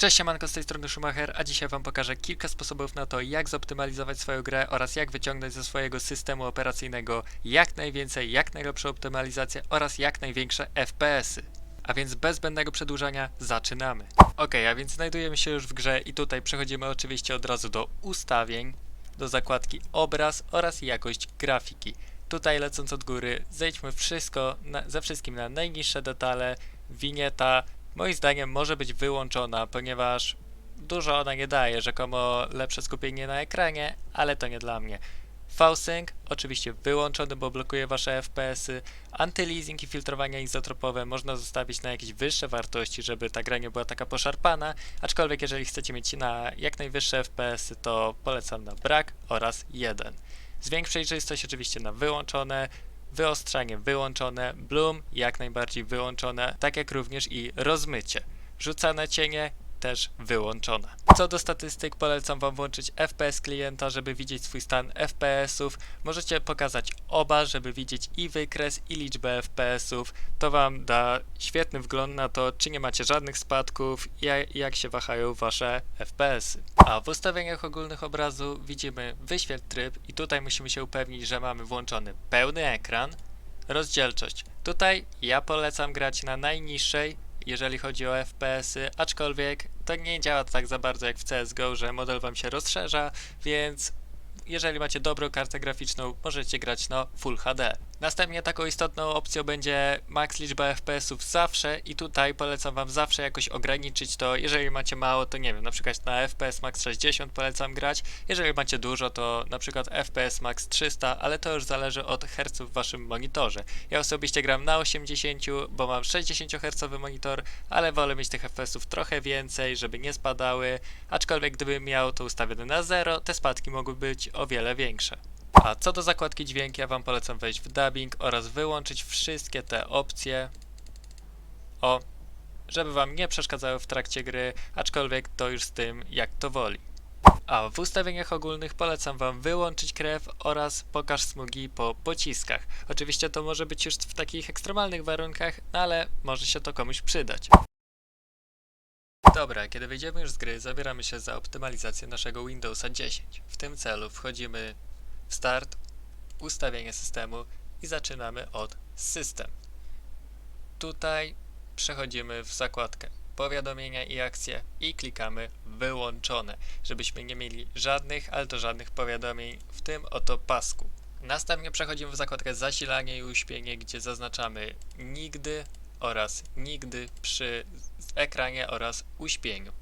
Cześć, siemanko, z tej strony Schumacher, a dzisiaj wam pokażę kilka sposobów na to, jak zoptymalizować swoją grę oraz jak wyciągnąć ze swojego systemu operacyjnego jak najwięcej, jak najlepszą optymalizację oraz jak największe FPS-y. A więc bez zbędnego przedłużania zaczynamy. Ok, a więc znajdujemy się już w grze i tutaj przechodzimy oczywiście od razu do ustawień, do zakładki obraz oraz jakość grafiki. Tutaj lecąc od góry, zejdźmy wszystko na, ze wszystkim na najniższe detale, winieta, moim zdaniem może być wyłączona, ponieważ dużo ona nie daje, rzekomo lepsze skupienie na ekranie, ale to nie dla mnie. V-Sync oczywiście wyłączony, bo blokuje wasze FPS-y. Antyleasing i filtrowania izotropowe można zostawić na jakieś wyższe wartości, żeby ta gra nie była taka poszarpana, aczkolwiek jeżeli chcecie mieć na jak najwyższe FPS-y, to polecam na brak oraz 1. Zwięk przejrzystość oczywiście na wyłączone, wyostrzanie wyłączone, bloom jak najbardziej wyłączone, tak jak również i rozmycie. Rzucane cienie też wyłączone. Co do statystyk, polecam Wam włączyć FPS klienta, żeby widzieć swój stan FPS-ów. Możecie pokazać oba, żeby widzieć i wykres, i liczbę FPS-ów. To Wam da świetny wgląd na to, czy nie macie żadnych spadków i ja- jak się wahają Wasze FPS-y. A w ustawieniach ogólnych obrazu widzimy wyświetl tryb i tutaj musimy się upewnić, że mamy włączony pełny ekran, rozdzielczość. Tutaj ja polecam grać na najniższej, jeżeli chodzi o FPS-y, aczkolwiek to nie działa tak za bardzo jak w CSGO, że model wam się rozszerza, więc jeżeli macie dobrą kartę graficzną, możecie grać na Full HD. Następnie taką istotną opcją będzie max liczba FPS-ów zawsze i tutaj polecam wam zawsze jakoś ograniczyć to. Jeżeli macie mało, to nie wiem, na przykład na FPS max 60 polecam grać. Jeżeli macie dużo, to na przykład FPS max 300, ale to już zależy od herców w waszym monitorze. Ja osobiście gram na 80, bo mam 60 Hz monitor, ale wolę mieć tych FPS-ów trochę więcej, żeby nie spadały, aczkolwiek gdybym miał to ustawione na 0, te spadki mogły być o wiele większe. A co do zakładki dźwięk, ja Wam polecam wejść w dubbing oraz wyłączyć wszystkie te opcje. O, żeby Wam nie przeszkadzały w trakcie gry, aczkolwiek to już z tym, jak to woli. A w ustawieniach ogólnych polecam Wam wyłączyć krew oraz pokaż smugi po pociskach. Oczywiście to może być już w takich ekstremalnych warunkach, no ale może się to komuś przydać. Dobra, kiedy wyjdziemy już z gry, zabieramy się za optymalizację naszego Windowsa 10. W tym celu wchodzimy Start, Ustawienie systemu i zaczynamy od System. Tutaj przechodzimy w zakładkę Powiadomienia i akcje i klikamy Wyłączone, żebyśmy nie mieli żadnych, ale to żadnych powiadomień w tym oto pasku. Następnie przechodzimy w zakładkę Zasilanie i uśpienie, gdzie zaznaczamy Nigdy oraz Nigdy przy ekranie oraz uśpieniu.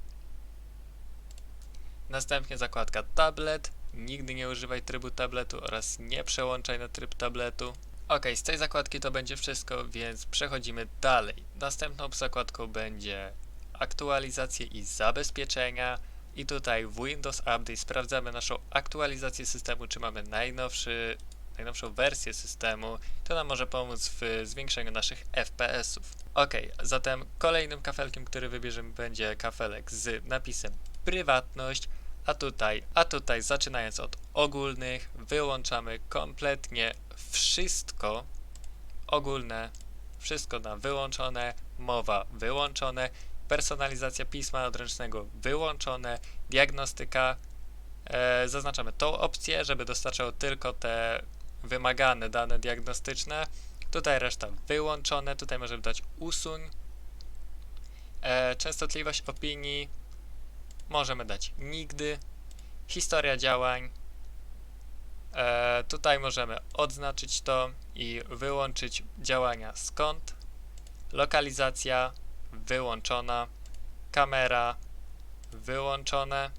Następnie zakładka Tablet. Nigdy nie używaj trybu tabletu oraz nie przełączaj na tryb tabletu. Ok, z tej zakładki to będzie wszystko, więc przechodzimy dalej. Następną zakładką będzie aktualizacje i zabezpieczenia. I tutaj w Windows Update sprawdzamy naszą aktualizację systemu, czy mamy najnowszy, najnowszą wersję systemu. To nam może pomóc w zwiększeniu naszych FPS-ów. Ok, zatem kolejnym kafelkiem, który wybierzemy będzie kafelek z napisem prywatność, a tutaj, a tutaj zaczynając od ogólnych wyłączamy kompletnie wszystko ogólne, wszystko na wyłączone, mowa wyłączone, personalizacja pisma odręcznego wyłączone, diagnostyka e, zaznaczamy tą opcję, żeby dostarczało tylko te wymagane dane diagnostyczne. Tutaj reszta wyłączone, tutaj możemy dać usuń. E, częstotliwość opinii możemy dać nigdy. Historia działań. E, tutaj możemy odznaczyć to i wyłączyć działania skąd. Lokalizacja wyłączona. Kamera wyłączone.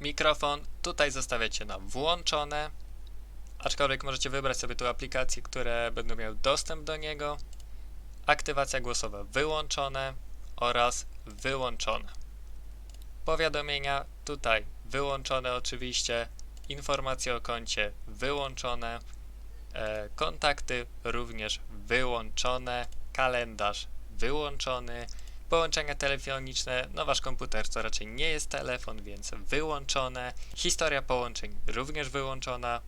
Mikrofon tutaj zostawiacie na włączone. Aczkolwiek możecie wybrać sobie tu aplikacje, które będą miały dostęp do niego. Aktywacja głosowa wyłączone oraz wyłączone. Powiadomienia tutaj wyłączone oczywiście. Informacje o koncie wyłączone. E, kontakty również wyłączone. Kalendarz wyłączony. Połączenia telefoniczne, no wasz komputer to raczej nie jest telefon, więc wyłączone. Historia połączeń również wyłączona.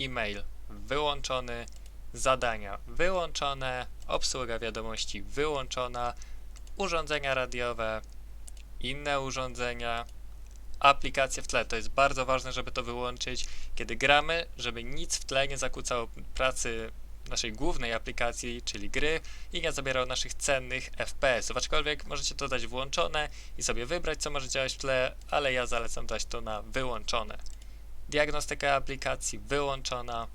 E-mail wyłączony. Zadania wyłączone. Obsługa wiadomości wyłączona. Urządzenia radiowe inne urządzenia, aplikacje w tle. To jest bardzo ważne, żeby to wyłączyć, kiedy gramy, żeby nic w tle nie zakłócało pracy naszej głównej aplikacji, czyli gry i nie zabierało naszych cennych FPS-ów. Aczkolwiek możecie to dać włączone i sobie wybrać, co może działać w tle, ale ja zalecam dać to na wyłączone. Diagnostyka aplikacji wyłączona,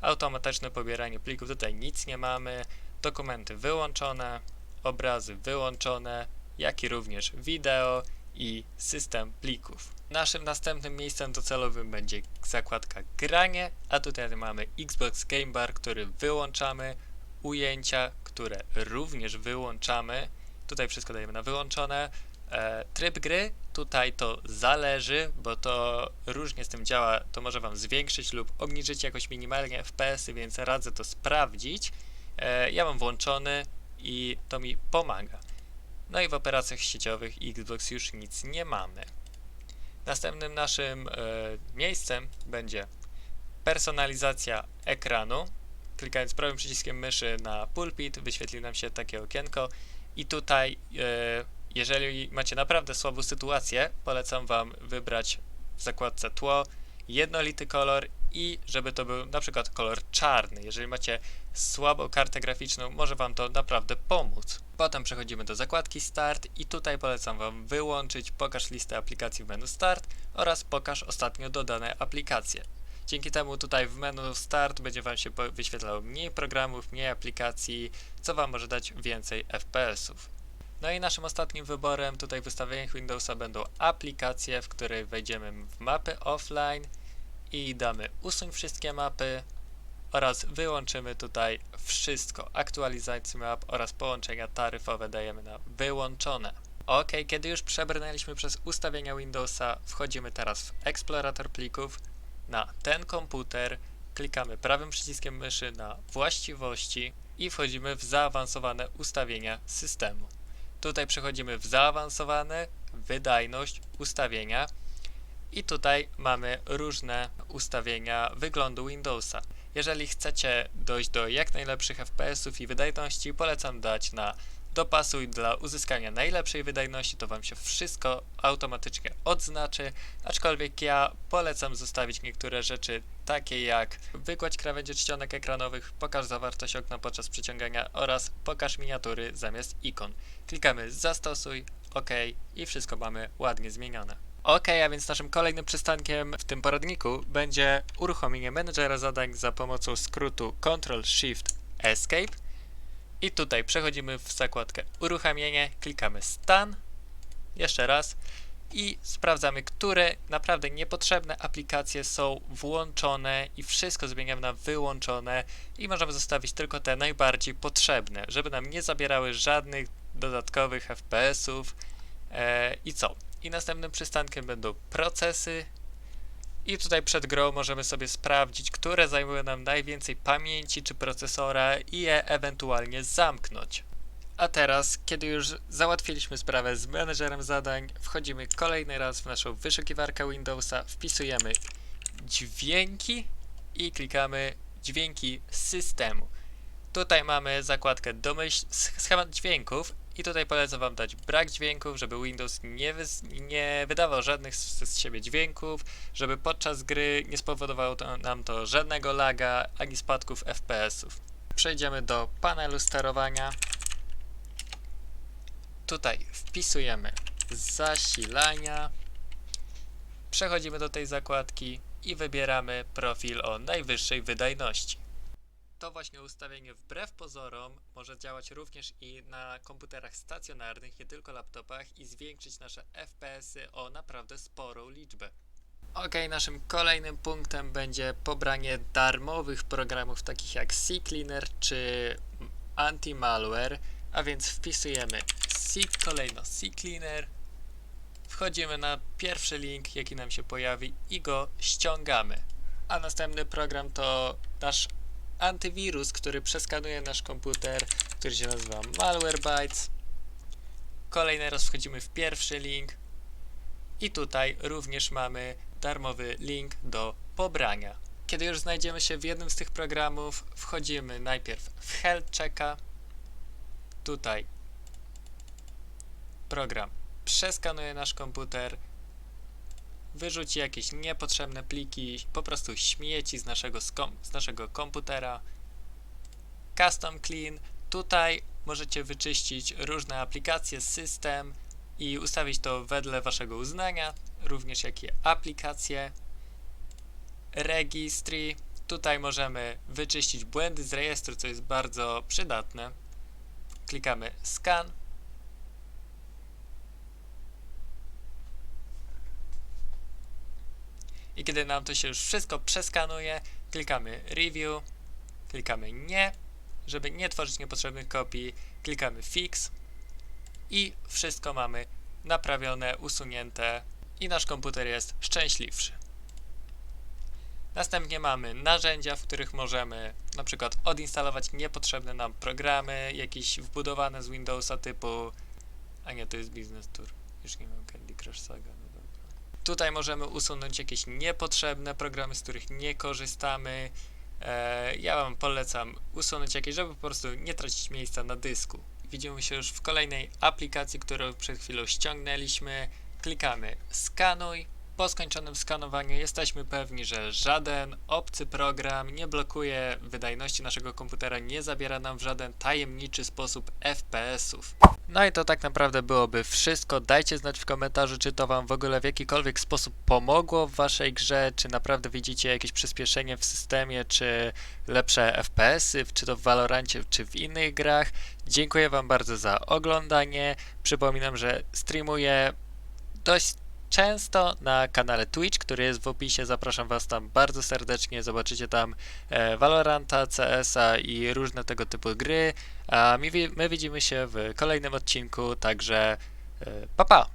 automatyczne pobieranie plików, tutaj nic nie mamy, dokumenty wyłączone, obrazy wyłączone, jak i również wideo i system plików. Naszym następnym miejscem docelowym będzie zakładka granie, a tutaj mamy Xbox Game Bar, który wyłączamy, ujęcia, które również wyłączamy. Tutaj wszystko dajemy na wyłączone. E, tryb gry, tutaj to zależy, bo to różnie z tym działa, to może Wam zwiększyć lub obniżyć jakoś minimalnie FPS-y, więc radzę to sprawdzić. E, ja mam włączony i to mi pomaga. No i w operacjach sieciowych Xbox już nic nie mamy. Następnym naszym e, miejscem będzie personalizacja ekranu. Klikając prawym przyciskiem myszy na pulpit, wyświetli nam się takie okienko i tutaj, e, jeżeli macie naprawdę słabą sytuację, polecam Wam wybrać w zakładce tło jednolity kolor i żeby to był na przykład kolor czarny. Jeżeli macie słabą kartę graficzną, może Wam to naprawdę pomóc. Potem przechodzimy do zakładki Start i tutaj polecam Wam wyłączyć Pokaż listę aplikacji w menu Start oraz Pokaż ostatnio dodane aplikacje. Dzięki temu tutaj w menu Start będzie Wam się wyświetlało mniej programów, mniej aplikacji, co Wam może dać więcej FPS-ów. No i naszym ostatnim wyborem tutaj w ustawieniach Windowsa będą aplikacje, w której wejdziemy w mapy offline i damy usuń wszystkie mapy oraz wyłączymy tutaj wszystko. Aktualizację map oraz połączenia taryfowe dajemy na wyłączone. Ok, kiedy już przebrnęliśmy przez ustawienia Windowsa, wchodzimy teraz w eksplorator plików na ten komputer, klikamy prawym przyciskiem myszy na właściwości i wchodzimy w zaawansowane ustawienia systemu. Tutaj przechodzimy w zaawansowane, wydajność, ustawienia i tutaj mamy różne ustawienia wyglądu Windowsa. Jeżeli chcecie dojść do jak najlepszych FPS-ów i wydajności, polecam dać na dopasuj dla uzyskania najlepszej wydajności, to Wam się wszystko automatycznie odznaczy, aczkolwiek ja polecam zostawić niektóre rzeczy takie jak wykładź krawędzi czcionek ekranowych, pokaż zawartość okna podczas przyciągania oraz pokaż miniatury zamiast ikon. Klikamy zastosuj, OK i wszystko mamy ładnie zmienione. Ok, a więc naszym kolejnym przystankiem w tym poradniku będzie uruchomienie menedżera zadań za pomocą skrótu Ctrl-Shift-Escape. I tutaj przechodzimy w zakładkę uruchamienie, klikamy stan, jeszcze raz i sprawdzamy, które naprawdę niepotrzebne aplikacje są włączone i wszystko zmieniamy na wyłączone i możemy zostawić tylko te najbardziej potrzebne, żeby nam nie zabierały żadnych dodatkowych FPS-ów e, i co? I następnym przystankiem będą procesy. I tutaj przed grą możemy sobie sprawdzić, które zajmują nam najwięcej pamięci czy procesora i je ewentualnie zamknąć. A teraz, kiedy już załatwiliśmy sprawę z menedżerem zadań, wchodzimy kolejny raz w naszą wyszukiwarkę Windowsa, wpisujemy dźwięki i klikamy dźwięki systemu. Tutaj mamy zakładkę domyśl schemat dźwięków i tutaj polecam Wam dać brak dźwięków, żeby Windows nie, nie wydawał żadnych z, z siebie dźwięków, żeby podczas gry nie spowodowało to, nam to żadnego laga ani spadków FPS-ów. Przejdziemy do panelu sterowania. Tutaj wpisujemy zasilania. Przechodzimy do tej zakładki i wybieramy profil o najwyższej wydajności. To właśnie ustawienie wbrew pozorom może działać również i na komputerach stacjonarnych, nie tylko laptopach i zwiększyć nasze FPS-y o naprawdę sporą liczbę. Ok, naszym kolejnym punktem będzie pobranie darmowych programów takich jak CCleaner czy Anti-Malware, a więc wpisujemy C, kolejno CCleaner, wchodzimy na pierwszy link jaki nam się pojawi i go ściągamy. A następny program to nasz antywirus, który przeskanuje nasz komputer, który się nazywa Malwarebytes. Kolejny raz wchodzimy w pierwszy link i tutaj również mamy darmowy link do pobrania. Kiedy już znajdziemy się w jednym z tych programów, wchodzimy najpierw w Health Checka, tutaj program przeskanuje nasz komputer, wyrzuci jakieś niepotrzebne pliki, po prostu śmieci z naszego, z naszego komputera. Custom Clean. Tutaj możecie wyczyścić różne aplikacje, system i ustawić to wedle waszego uznania, również jakie aplikacje. Registry. Tutaj możemy wyczyścić błędy z rejestru, co jest bardzo przydatne. Klikamy Scan. I kiedy nam to się już wszystko przeskanuje, klikamy Review, klikamy Nie, żeby nie tworzyć niepotrzebnych kopii, klikamy Fix i wszystko mamy naprawione, usunięte i nasz komputer jest szczęśliwszy. Następnie mamy narzędzia, w których możemy na przykład odinstalować niepotrzebne nam programy, jakieś wbudowane z Windowsa typu a nie, to jest Business Tour. Już nie mam Candy Crush Saga. Tutaj możemy usunąć jakieś niepotrzebne programy, z których nie korzystamy. E, ja Wam polecam usunąć jakieś, żeby po prostu nie tracić miejsca na dysku. Widzimy się już w kolejnej aplikacji, którą przed chwilą ściągnęliśmy. Klikamy skanuj. Po skończonym skanowaniu jesteśmy pewni, że żaden obcy program nie blokuje wydajności naszego komputera, nie zabiera nam w żaden tajemniczy sposób FPS-ów. No i to tak naprawdę byłoby wszystko. Dajcie znać w komentarzu, czy to Wam w ogóle w jakikolwiek sposób pomogło w Waszej grze, czy naprawdę widzicie jakieś przyspieszenie w systemie, czy lepsze FPS-y, czy to w Valorancie, czy w innych grach. Dziękuję Wam bardzo za oglądanie. Przypominam, że streamuję dość często na kanale Twitch, który jest w opisie. Zapraszam Was tam bardzo serdecznie. Zobaczycie tam e, Valoranta, CS-a i różne tego typu gry. A my, my widzimy się w kolejnym odcinku, także e, pa pa!